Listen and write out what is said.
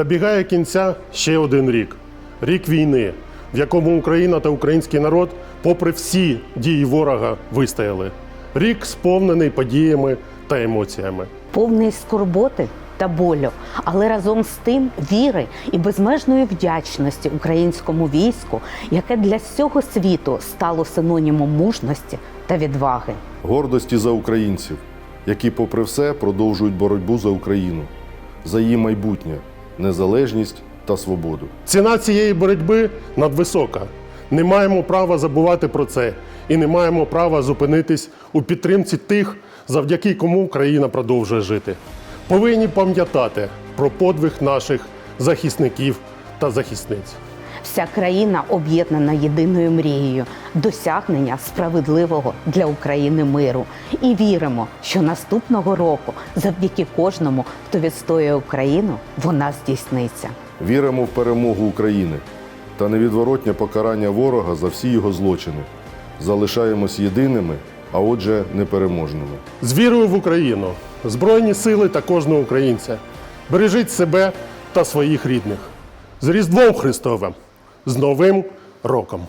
Добігає кінця ще один рік рік війни, в якому Україна та український народ, попри всі дії ворога, вистояли. Рік сповнений подіями та емоціями. повний скорботи та болю, але разом з тим віри і безмежної вдячності українському війську, яке для всього світу стало синонімом мужності та відваги. гордості за українців, які, попри все, продовжують боротьбу за Україну, за її майбутнє, незалежність та свободу. Ціна цієї боротьби надвисока. Не маємо права забувати про це і не маємо права зупинитись у підтримці тих, завдяки кому Україна продовжує жити. Повинні пам'ятати про подвиг наших захисників та захисниць. Вся країна об'єднана єдиною мрією досягнення справедливого для України миру. І віримо, що наступного року, завдяки кожному, хто відстоює Україну, вона здійсниться. Віримо в перемогу України та невідворотнє покарання ворога за всі його злочини. Залишаємось єдиними, а отже, непереможними. З вірою в Україну, Збройні сили та кожного українця. Бережіть себе та своїх рідних. З Різдвом Христовим, з Новим роком!